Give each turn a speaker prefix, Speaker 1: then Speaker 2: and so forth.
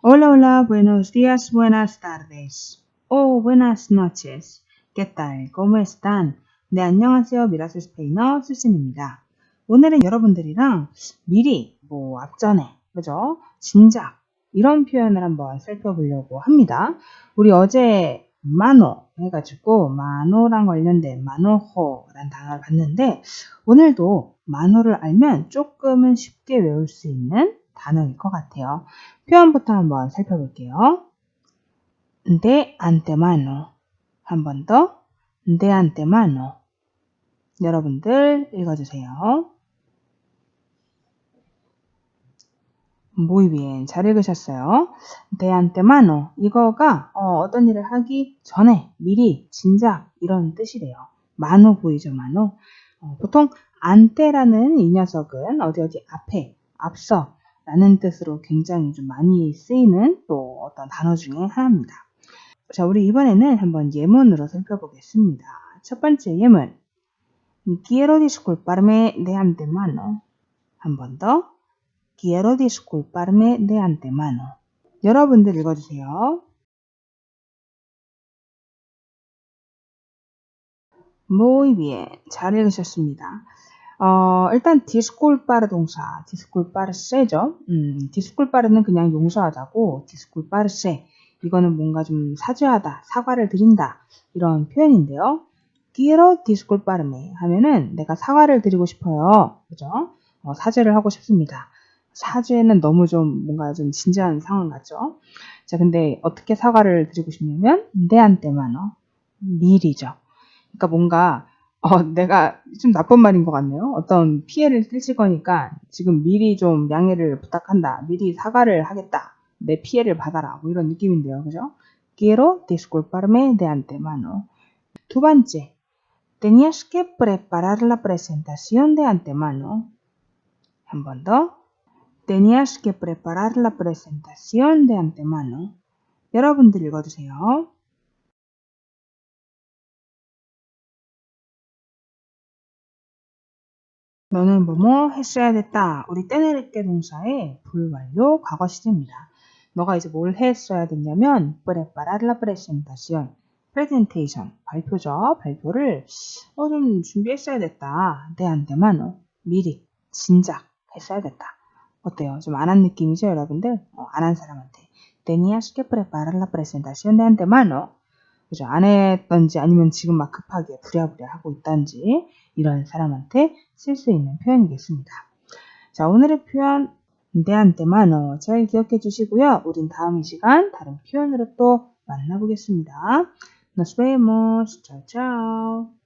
Speaker 1: Hola, hola, buenos días, buenas tardes. O buenas noches. ¿Qué tal? ¿Cómo están? 네, 안녕하세요. 미라스 스페인어 수진입니다. 오늘은 여러분들이랑 미리, 뭐, 앞전에, 그죠? 진작, 이런 표현을 한번 살펴보려고 합니다. 우리 어제 마노 해가지고 마노랑 관련된 마노호란 단어를 봤는데 오늘도 마노를 알면 조금은 쉽게 외울 수 있는 단어일 것 같아요. 표현부터 한번 살펴볼게요. de antemano 한 번 더. de antemano 여러분들 읽어주세요. Muy bien. 잘 읽으셨어요. de antemano. 이거가 어, 떤 일을 하기 전에, 미리, 진작 이런 뜻이래요. 마노 보이죠, 마노? 어, 보통 안테라는 이 녀석은 어디 어디 앞에, 앞서 라는 뜻으로 굉장히 좀 많이 쓰이는 또 어떤 단어 중에 하나입니다. 자, 우리 이번에는 한번 예문으로 살펴보겠습니다. 첫 번째 예문. Quiero disculparme de antemano. 한 번 더. Quiero disculparme de antemano. 여러분들 읽어주세요. Bien. 잘 읽으셨습니다. 어, 일단 disculpar 동사, disculparse죠. 음, disculpar는 그냥 용서하다고 disculparse. 이거는 뭔가 좀 사죄하다, 사과를 드린다 이런 표현인데요. quiero disculparme 하면은 내가 사과를 드리고 싶어요. 그죠? 어, 사죄를 하고 싶습니다. 사죄는 너무 좀 뭔가 좀 진지한 상황 같죠? 자, 근데 어떻게 사과를 드리고 싶냐면, 내한테만어. 미리죠. 그러니까 뭔가, 어, 내가 좀 나쁜 말인 것 같네요. 어떤 피해를 끼칠 거니까 지금 미리 좀 양해를 부탁한다. 미리 사과를 하겠다. 내 피해를 받아라. 뭐 이런 느낌인데요. 그죠? Quiero disculparme de antemano. 두 번째. Tenías que preparar la presentación de antemano. 한 번 더. tenías que preparar la presentación de antemano. 여러분들 읽어주세요. 너는 뭐뭐 했어야 됐다. 우리 떼내릴게 동사의 불완료 과거 시제입니다. 너가 이제 뭘 했어야 됐냐면 la presentación. presentation 발표죠. 발표를 어, 좀 준비했어야 됐다. de antemano 미리 진작 했어야 됐다. 어때요? 좀 안 한 느낌이죠, 여러분들? 어, 안한 사람한테. Tenías que preparar la presentación de antemano. 그죠? 안 했던지 아니면 지금 막 급하게 부랴부랴 하고 있던지 이런 사람한테 쓸 수 있는 표현이겠습니다. 자, 오늘의 표현 de antemano 잘 기억해 주시고요. 우린 다음 이 시간 다른 표현으로 또 만나보겠습니다. Nos vemos. Chao, chao.